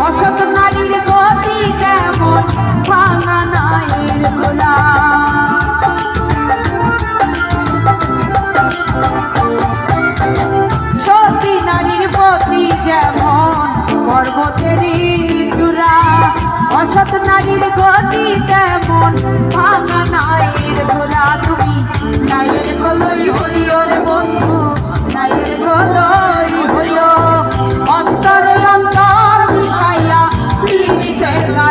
অসত নারীর গতি কেমন? সতী নারীর পর্বতেরই চূড়া অসৎ নারীর গতি তেমন said